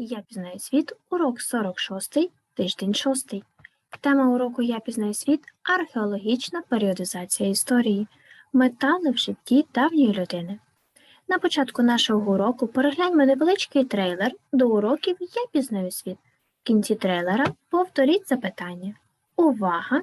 Я пізнаю світ, урок 46, тиждень 6. Тема уроку Я пізнаю світ археологічна періодизація історії, метали в житті давньої людини. На початку нашого уроку перегляньмо невеличкий трейлер до уроків Я пізнаю світ. В кінці трейлера повторіть запитання. Увага!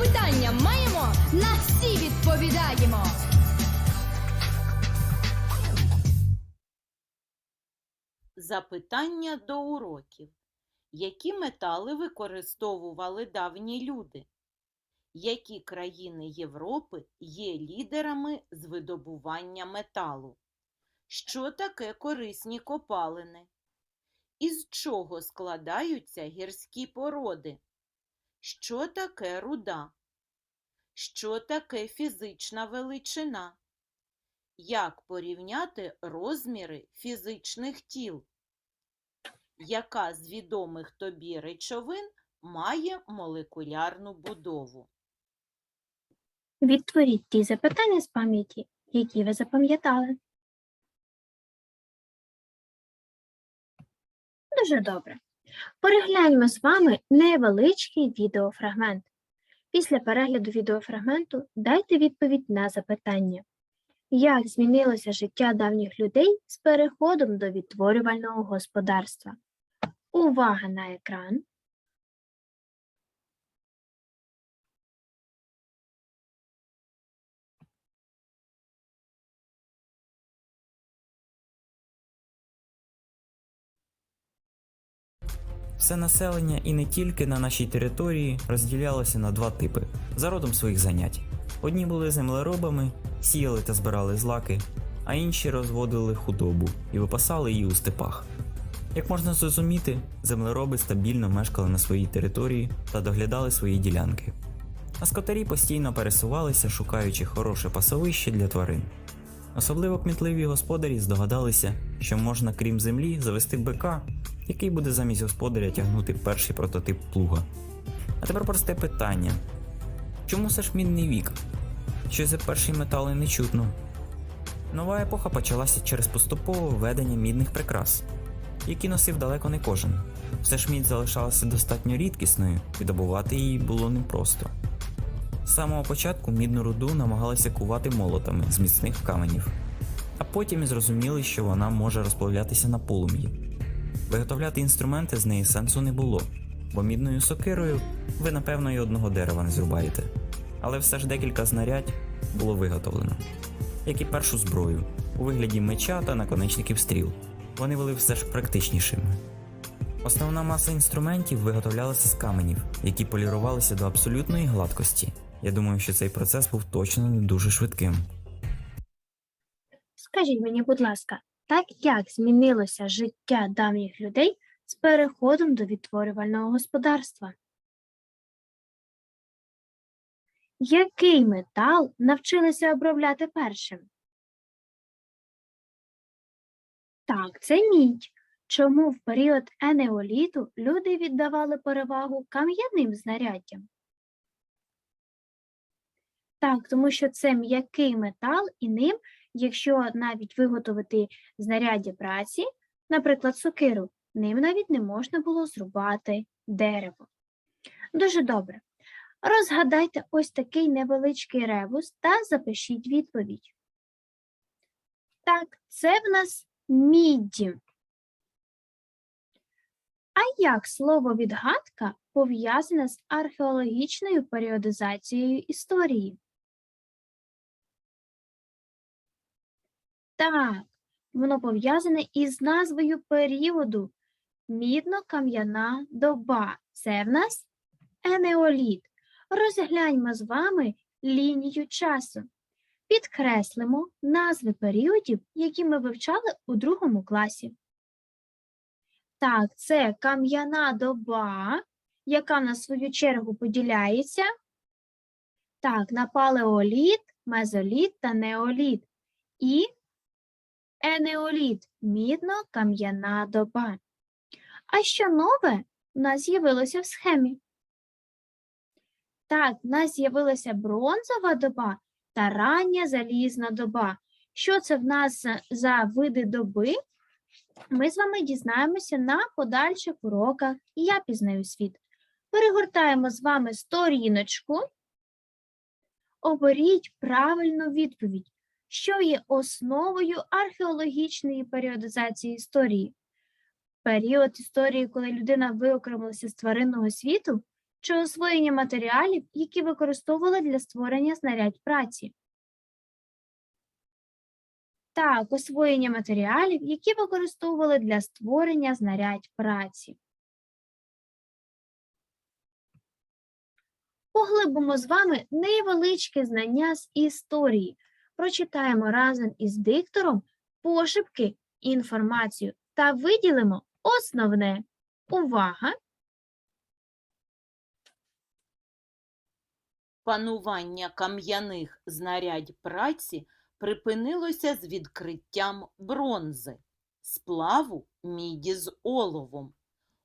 Запитання маємо, на всі відповідаємо. Запитання до уроків. Які метали використовували давні люди? Які країни Європи є лідерами з видобування металу? Що таке корисні копалини? Із чого складаються гірські породи? Що таке руда? Що таке фізична величина? Як порівняти розміри фізичних тіл? Яка з відомих тобі речовин має молекулярну будову? Відтворіть ті запитання з пам'яті, які ви запам'ятали. Дуже добре. Перегляньмо з вами невеличкий відеофрагмент. Після перегляду відеофрагменту дайте відповідь на запитання. Як змінилося життя давніх людей з переходом до відтворювального господарства? Увага на екран. Все населення і не тільки на нашій території розділялося на два типи за родом своїх занять. Одні були землеробами, сіяли та збирали злаки, а інші розводили худобу і випасали її у степах. Як можна зрозуміти, землероби стабільно мешкали на своїй території та доглядали свої ділянки. А скотарі постійно пересувалися, шукаючи хороше пасовище для тварин. Особливо кмітливі господарі здогадалися, що можна, крім землі, завести бика, який буде замість господаря тягнути перший прототип плуга. А тепер просте питання: чому все ж мінний вік? Що за перші метали не чутно? Нова епоха почалася через поступове введення мідних прикрас, які носив далеко не кожен. Все ж мідь залишалася достатньо рідкісною, і добувати її було непросто. З самого початку мідну руду намагалися кувати молотами з міцних каменів, а потім і зрозуміли, що вона може розплавлятися на полум'ї. Виготовляти інструменти з неї сенсу не було, бо мідною сокирою ви, напевно, і одного дерева не зрубаєте. Але все ж декілька знарядь було виготовлено, як і першу зброю, у вигляді меча та наконечників стріл. Вони були все ж практичнішими. Основна маса інструментів виготовлялася з каменів, які полірувалися до абсолютної гладкості. Я думаю, що цей процес був точно не дуже швидким. Скажіть мені, будь ласка, так як змінилося життя давніх людей з переходом до відтворювального господарства? Який метал навчилися обробляти першим? Так, це мідь. Чому в період енеоліту люди віддавали перевагу кам'яним знаряддям? Так, тому що це м'який метал, і ним, якщо навіть виготовити знаряддя праці, наприклад, сокиру, ним навіть не можна було зрубати дерево. Дуже добре. Розгадайте ось такий невеличкий ребус та запишіть відповідь. Так, це в нас мідді. А як слово відгадка пов'язане з археологічною періодизацією історії? Так, воно пов'язане із назвою періоду мідно-кам'яна доба. Це в нас енеоліт. Розгляньмо з вами лінію часу. Підкреслимо назви періодів, які ми вивчали у другому класі. Так, це кам'яна доба, яка на свою чергу поділяється. Так, на палеоліт, мезоліт та неоліт. І енеоліт мідно-кам'яна доба. А що нове у нас з'явилося в схемі? Так, в нас з'явилася бронзова доба та рання залізна доба. Що це в нас за- за види доби? Ми з вами дізнаємося на подальших уроках і я пізнаю світ. Перегортаємо з вами сторіночку. Оберіть правильну відповідь, що є основою археологічної періодизації історії. Період історії, коли людина виокремилася з тваринного світу, чи освоєння матеріалів, які використовували для створення знарядь праці. Так, освоєння матеріалів, які використовували для створення знарядь праці. Поглибимо з вами невеличке знання з історії. Прочитаємо разом із диктором пошепки інформацію та виділимо основне. Увага! Панування кам'яних знарядь праці припинилося з відкриттям бронзи, сплаву міді з оловом.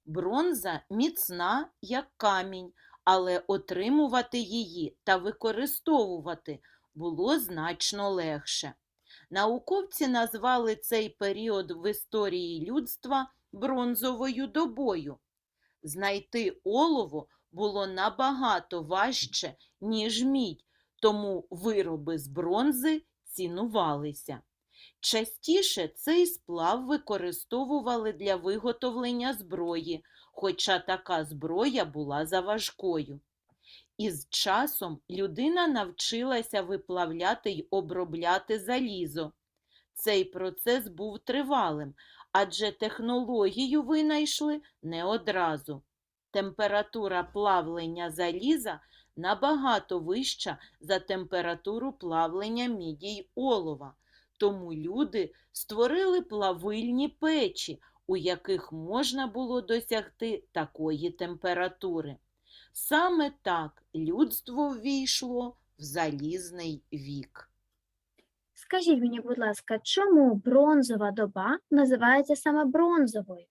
Бронза міцна, як камінь, але отримувати її та використовувати було значно легше. Науковці назвали цей період в історії людства бронзовою добою. Знайти олово було набагато важче, ніж мідь, тому вироби з бронзи цінувалися. Частіше цей сплав використовували для виготовлення зброї, хоча така зброя була заважкою. Із часом людина навчилася виплавляти й обробляти залізо. Цей процес був тривалим, адже технологію винайшли не одразу. Температура плавлення заліза набагато вища за температуру плавлення міді й олова, тому люди створили плавильні печі, у яких можна було досягти такої температури. Саме так людство ввійшло в залізний вік. Скажіть мені, будь ласка, чому бронзова доба називається саме бронзовою?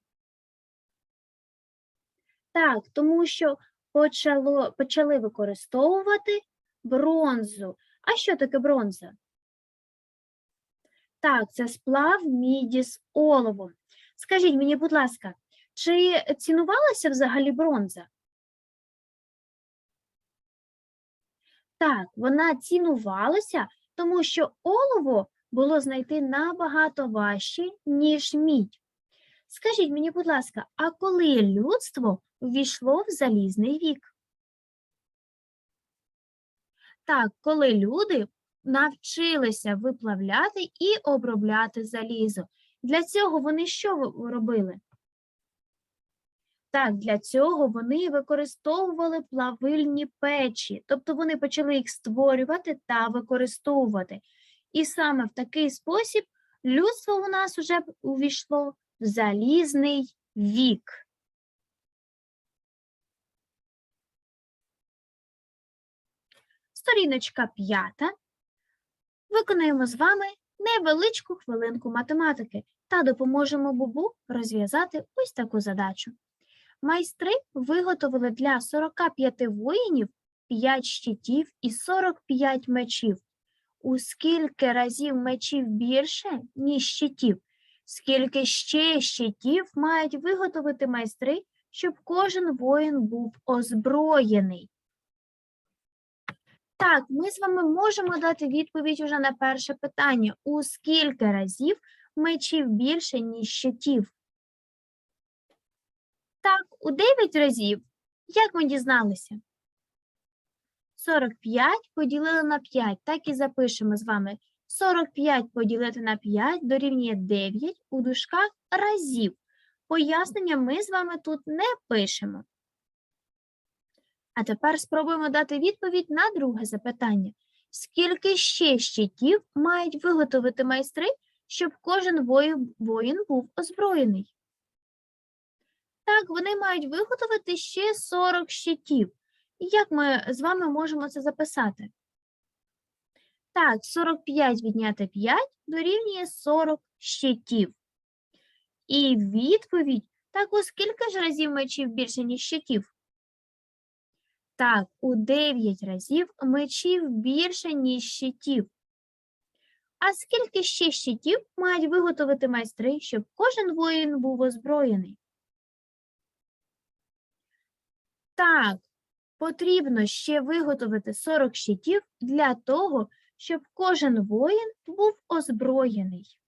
Так, тому що почало, почали використовувати бронзу. А що таке бронза? Так, це сплав міді з оловом. Скажіть мені, будь ласка, чи цінувалася взагалі бронза? Так, вона цінувалася, тому що олово було знайти набагато важче, ніж мідь. Скажіть мені, будь ласка, а коли людство ввійшло в залізний вік? Так, коли люди навчилися виплавляти і обробляти залізо. Для цього вони що робили? Так, для цього вони використовували плавильні печі, тобто вони почали їх створювати та використовувати. І саме в такий спосіб людство у нас вже увійшло в залізний вік. Сторіночка п'ята. Виконаємо з вами невеличку хвилинку математики та допоможемо Бубу розв'язати ось таку задачу. Майстри виготовили для 45 воїнів 5 щитів і 45 мечів. У скільки разів мечів більше, ніж щитів? Скільки ще щитів мають виготовити майстри, щоб кожен воїн був озброєний? Так, ми з вами можемо дати відповідь уже на перше питання. У скільки разів мечів більше, ніж щитів? Так, у 9 разів. Як ми дізналися? 45 поділили на 5. Так і запишемо з вами. 45 поділити на 5 дорівнює 9 у дужках разів. Пояснення ми з вами тут не пишемо. А тепер спробуємо дати відповідь на друге запитання. Скільки ще щитів мають виготовити майстри, щоб кожен воїн, був озброєний? Так, вони мають виготовити ще 40 щитів. Як ми з вами можемо це записати? Так, 45 відняти 5 дорівнює 40 щитів. І відповідь, так у скільки ж разів мечів більше, ніж щитів? Так, у 9 разів мечів більше, ніж щитів. А скільки ще щитів мають виготовити майстри, щоб кожен воїн був озброєний? Так, потрібно ще виготовити 40 щитів для того, щоб кожен воїн був озброєний.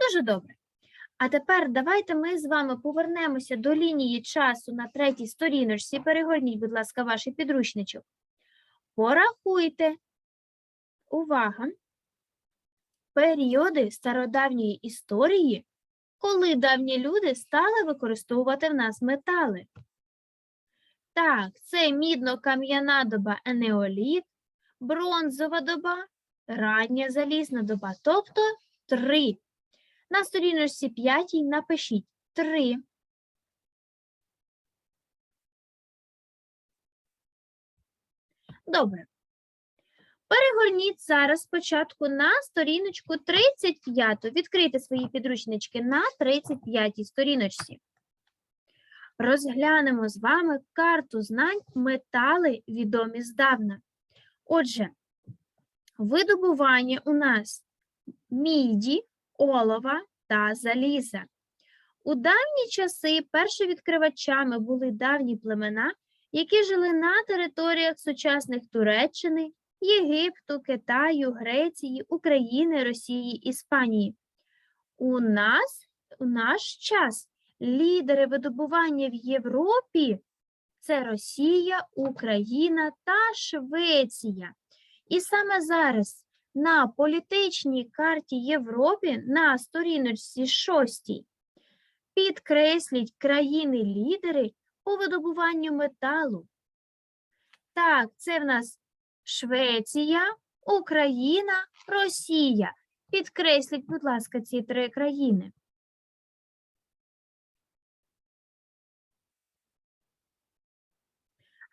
Дуже добре. А тепер давайте ми з вами повернемося до лінії часу на третій сторіночці. Перегорніть, будь ласка, ваш підручничок. Порахуйте. Увага! Періоди стародавньої історії, коли давні люди стали використовувати в нас метали. Так, це мідно-кам'яна доба енеоліт, бронзова доба, рання залізна доба, тобто три. На сторіночці 5 напишіть 3. Добре. Перегорніть зараз спочатку на сторіночку 35. Відкрийте свої підручнички на 35 сторіночці. Розглянемо з вами карту знань метали відомі здавна. Отже, видобування у нас міді, олова та заліза. У давні часи першовідкривачами були давні племена, які жили на територіях сучасних Туреччини, Єгипту, Китаю, Греції, України, Росії, Іспанії. У нас у наш час лідери видобування в Європі це Росія, Україна та Швеція. І саме зараз на політичній карті Європи на сторіночці 6 підкресліть країни-лідери по видобуванню металу. Так, це в нас Швеція, Україна, Росія. Підкресліть, будь ласка, ці три країни.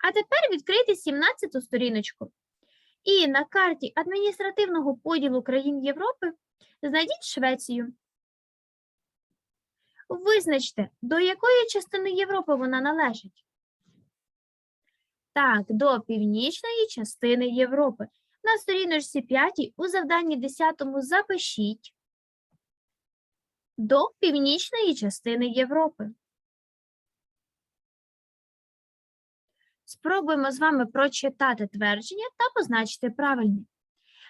А тепер відкрийте 17-ту сторіночку. І на карті адміністративного поділу країн Європи знайдіть Швецію. Визначте, до якої частини Європи вона належить. Так, до північної частини Європи. На сторіночці 5 у завданні 10 запишіть до північної частини Європи. Спробуємо з вами прочитати твердження та позначити правильні.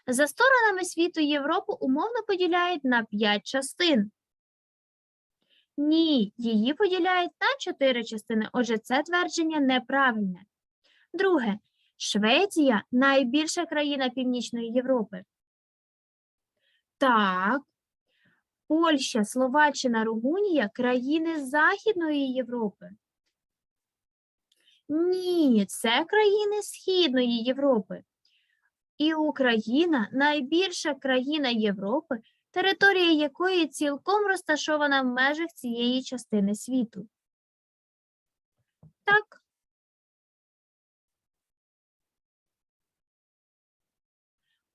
За сторонами світу Європу умовно поділяють на 5 частин. Ні, її поділяють на 4 частини. Отже, це твердження неправильне. Друге. Швеція найбільша країна Північної Європи. Так. Польща, Словаччина, Румунія країни Західної Європи. Ні, це країни Східної Європи. І Україна найбільша країна Європи, територія якої цілком розташована в межах цієї частини світу. Так.